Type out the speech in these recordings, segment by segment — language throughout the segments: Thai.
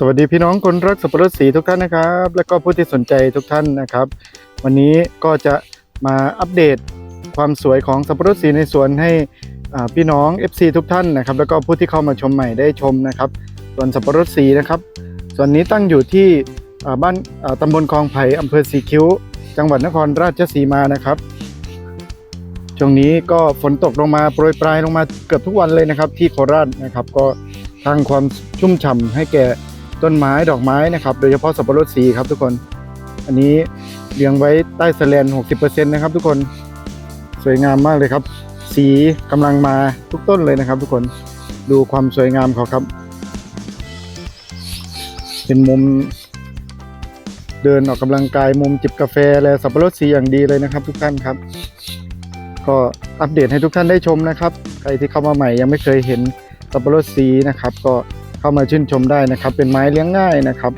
สวัสดีพี่น้องคนรักสับปะรดสีทุกท่านนะครับ และก็ผู้ที่สนใจทุกท่านนะครับ วันนี้ก็จะมาอัปเดตความสวยของสับปะรดสีในสวนให้พี่น้อง FC ทุกท่านนะครับ แล้วก็ผู้ที่เข้ามาชมใหม่ได้ชมนะครับส่วนสับปะรดสีนะครับส่วนนี้ตั้งอยู่ที่บ้านอ่าตำบลคลองไผ่อำเภอสีคิ้ว จังหวัดนครราชสีมานะครับช่วงนี้ก็ฝนตกลงมาโปรยปลายลงมาเกือบทุกวันเลยนะครับ ที่โคราชนะครับ ก็ทางความชุ่มฉ่ำให้แก่ ต้นไม้ดอกไม้นะครับ โดยเฉพาะสับปะรดสีครับทุกคน อันนี้เลี้ยงไว้ใต้สแลน60%นะครับ ทุกคนสวยงามมากเลยครับ สีกำลังมาทุกต้นเลยนะครับ ทุกคนดูความสวยงามเขาครับ เป็นมุม เดินออกกำลังกายมุมจิบกาแฟและสับปะรดสีอย่างดีเลยนะครับ ทุกท่านครับ ก็อัปเดตให้ทุกท่านได้ชมนะครับ ใครที่เข้ามาใหม่ยังไม่เคยเห็นสับปะรดสีนะครับ ก็ เข้ามาชื่นชมได้นะครับ เป็นไม้เลี้ยงง่ายนะครับ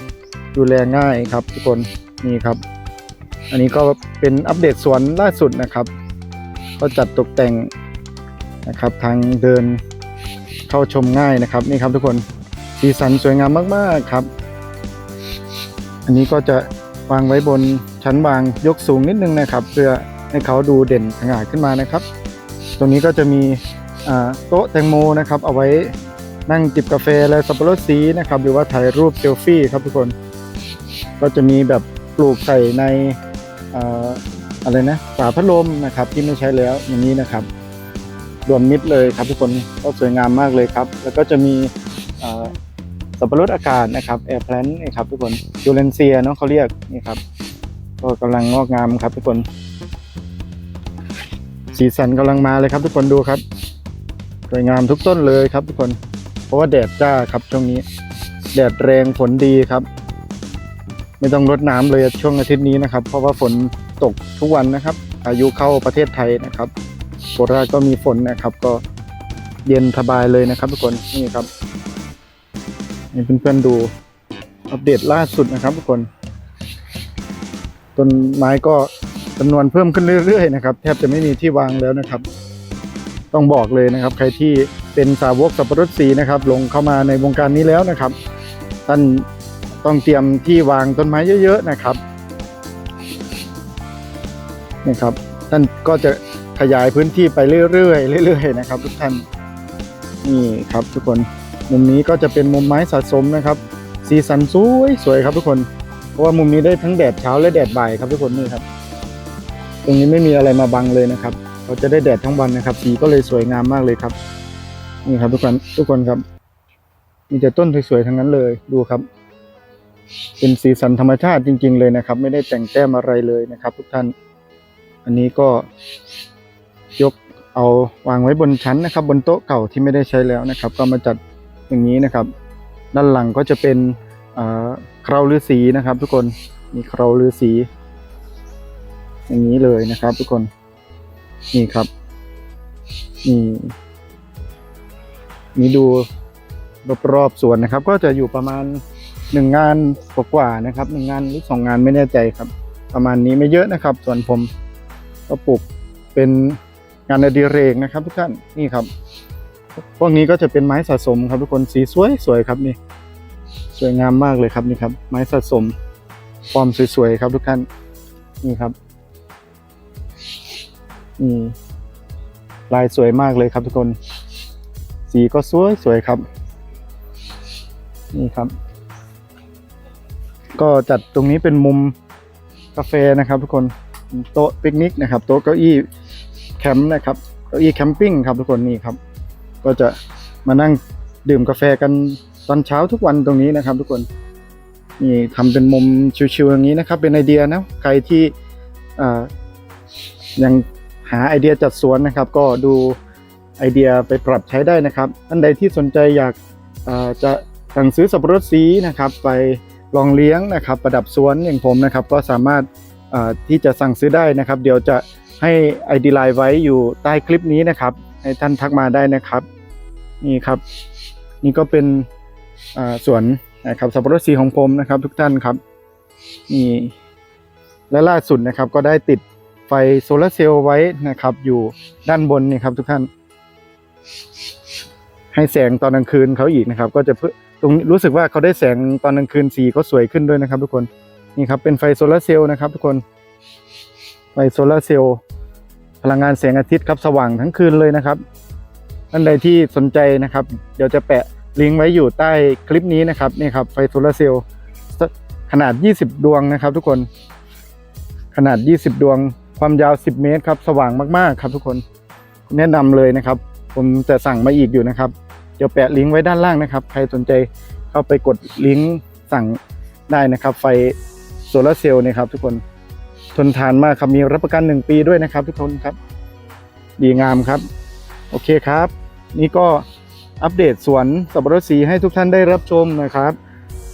ดูแลง่ายครับ ทุกคนนี่ครับ อันนี้ก็เป็นอัปเดตสวนล่าสุดนะครับ ก็จัดตกแต่งนะครับ ทางเดินเข้าชมง่ายนะครับนี่ครับทุกคนสีสันสวยงามมากๆครับ อันนี้ก็จะวางไว้บนชั้นวางยกสูงนิดนึงนะครับ เพื่อให้เขาดูเด่นสง่าขึ้นมานะครับ ตรงนี้ก็จะมีโต๊ะแตงโมนะครับ เอาไว้ นั่งจิบกาแฟและสับปะรดสีนะครับ หรือว่าถ่ายรูปเซลฟี่ครับทุกคน ก็จะมีแบบปลูกใส่ในออะไรนะฝาพัดลมนะครับ ที่ไม่ใช้แล้วอย่างนี้นะครับ รวมมิดเลยครับทุกคนก็สวยงามมากเลยครับ แล้วก็จะมีสับปะรดอากาศนะครับแอร์แพลนนี่ครับทุกคนยูเรนเซียเนาะเขาเรียกนี่ครับก็กำลังงอกงามครับทุกคน สีสันกำลังมาเลยครับทุกคนดูครับสวยงามทุกต้นเลยครับทุกคน เพราะว่าแดดจ้าครับช่วงนี้ แดดแรงฝนดีครับ ไม่ต้องรดน้ำเลยช่วงอาทิตย์นี้นะครับ เพราะว่าฝนตกทุกวันนะครับ อายุเข้าประเทศไทยนะครับโคราชก็มีฝนนะครับ ก็เย็นสบายเลยนะครับ ทุกคนนี่ครับให้เพื่อนๆดูอัปเดตล่าสุดนะครับ ทุกคนต้นไม้ก็จำนวนเพิ่มขึ้นเรื่อยๆนะครับ แทบจะไม่มีที่วางแล้วนะครับ ต้องบอกเลยนะครับ ใครที่ เป็นสาวกสับปะรดสีนะครับลงเข้ามาในวงการนี้แล้วนะครับ ท่านต้องเตรียมที่วางต้นไม้เยอะ ๆนะครับนี่ครับท่านก็จะขยายพื้นที่ไปเรื่อยๆเรื่อยๆนะครับ ทุกท่านนี่ครับทุกคนมุมนี้ก็จะเป็นมุมไม้สะสมนะครับ สีสันสวยสวยครับทุกคน เพราะว่ามุมนี้ได้ทั้งแดดเช้าและแดดบ่ายครับทุกคนนี่ครับ ตรงนี้ไม่มีอะไรมาบังเลยนะครับ เราจะได้แดดทั้งวันนะครับ สีก็เลยสวยงามมากเลยครับ นี่ครับทุกคนทุกคนครับ มีแต่ต้นสวยๆทั้งนั้นเลยดูครับ เป็นสีสันธรรมชาติจริง ๆ เลยนะครับ ไม่ได้แต่งแต้มอะไรเลยนะครับ ทุกท่าน อันนี้ก็ยกเอาวางไว้บนชั้นนะครับ บนโต๊ะเก่าที่ไม่ได้ใช้แล้วนะครับ ก็มาจัดอย่างนี้นะครับ ด้านหลังก็จะเป็นเคราฤาษีนะครับ ทุกคนมีเคราฤาษีอย่างนี้เลยนะครับ ทุกคนนี่ครับนี่ นี่ดูรอบๆสวนนะครับ ก็จะอยู่ประมาณหนึ่งงานกว่าๆนะครับหนึ่งงานหรือสองงานไม่แน่ใจครับ ประมาณนี้ไม่เยอะนะครับ ส่วนผมก็ปลูกเป็นงานอดิเรกนะครับทุกท่านนี่ครับ พวกนี้ก็จะเป็นไม้สะสมครับทุกคนสีสวยสวยครับนี่ สวยงามมากเลยครับนี่ครับ ไม้สะสมฟอร์มสวยๆครับทุกท่านนี่ครับนี่ลายสวยมากเลยครับทุกคน สีก็สวยสวยครับ นี่ครับ ก็จัดตรงนี้เป็นมุมกาแฟนะครับ ทุกคนโต๊ะปิกนิกนะครับโต๊ะเก้าอี้แคมป์นะครับเก้าอี้แคมปิ้งครับทุกคนนี่ครับ ก็จะมานั่งดื่มกาแฟกันตอนเช้าทุกวันตรงนี้นะครับ ทุกคนนี่ทำเป็นมุมชิวๆอย่างนี้นะครับ เป็นไอเดียนะใครที่ยังหาไอเดียจัดสวนนะครับ ก็ดู ไอเดียไปปรับใช้ได้นะครับท่านใดที่สนใจอยากาจะสั่งซื้อสับปะรดสีนะครับไปลองเลี้ยงนะครับ ประดับสวนอย่างผมนะครับ ก็สามารถาที่จะสั่งซื้อได้นะครับ เดี๋ยวจะให้ไอดีไลน์ไว้อยู่ใต้คลิปนี้นะครับ ให้ท่านทักมาได้นะครับนี่ครับ นี่ก็เป็นสวนนะครับสับปะรดสีของผมนะครับ ทุกท่านครับนี่และล่าสุดนะครับก็ได้ติดไฟโซลาร์เซลล์ไว้นะครับ อยู่ด้านบนนี่ครับทุกท่าน ให้แสงตอนกลางคืนเขาอีกนะครับ ก็จะเพื่อตรงนี้รู้สึกว่าเขาได้แสงตอนกลางคืนสีก็สวยขึ้นด้วยนะครับ ทุกคนนี่ครับเป็นไฟโซลาร์เซลล์นะครับ ทุกคนไฟโซลาร์เซลล์พลังงานแสงอาทิตย์ครับสว่างทั้งคืนเลยนะครับท่านใดที่สนใจนะครับ เดี๋ยวจะแปะลิงก์ไว้อยู่ใต้คลิปนี้นะครับนี่ครับไฟโซลาร์เซลล์ขนาด 20 ดวงนะครับ ทุกคน ขนาด 20 ดวงความยาว 10 เมตรครับ สว่างมากๆ ครับทุกคนแนะนำเลยนะครับ ผมจะสั่งมาอีกอยู่นะครับ เดี๋ยวแปะลิงก์ไว้ด้านล่างนะครับ ใครสนใจเข้าไปกดลิงก์สั่งได้นะครับ ไฟโซลาร์เซลล์นะครับ ทุกคนทนทานมากครับมีรับประกัน 1 ปีด้วยนะครับ ทุกคนครับ ดีงามครับ โอเคครับ นี่ก็อัปเดตสวนสับปะรดสีให้ทุกท่านได้รับชมนะครับ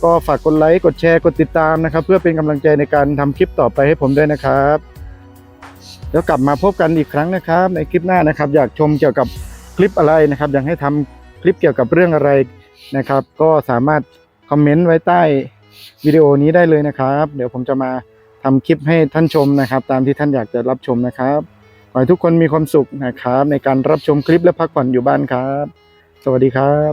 ก็ฝากกดไลค์กดแชร์กดติดตามนะครับ เพื่อเป็นกำลังใจในการทำคลิปต่อไปให้ผมด้วยนะครับ แล้วกลับมาพบกันอีกครั้งนะครับ ในคลิปหน้านะครับ อยากชมเกี่ยวกับ คลิปอะไรนะครับ อยากให้ทำคลิปเกี่ยวกับเรื่องอะไรนะครับ ก็สามารถคอมเมนต์ไว้ใต้วิดีโอนี้ได้เลยนะครับ เดี๋ยวผมจะมาทำคลิปให้ท่านชมนะครับ ตามที่ท่านอยากจะรับชมนะครับขอให้ทุกคนมีความสุขนะครับ ในการรับชมคลิปและพักผ่อนอยู่บ้านครับ สวัสดีครับ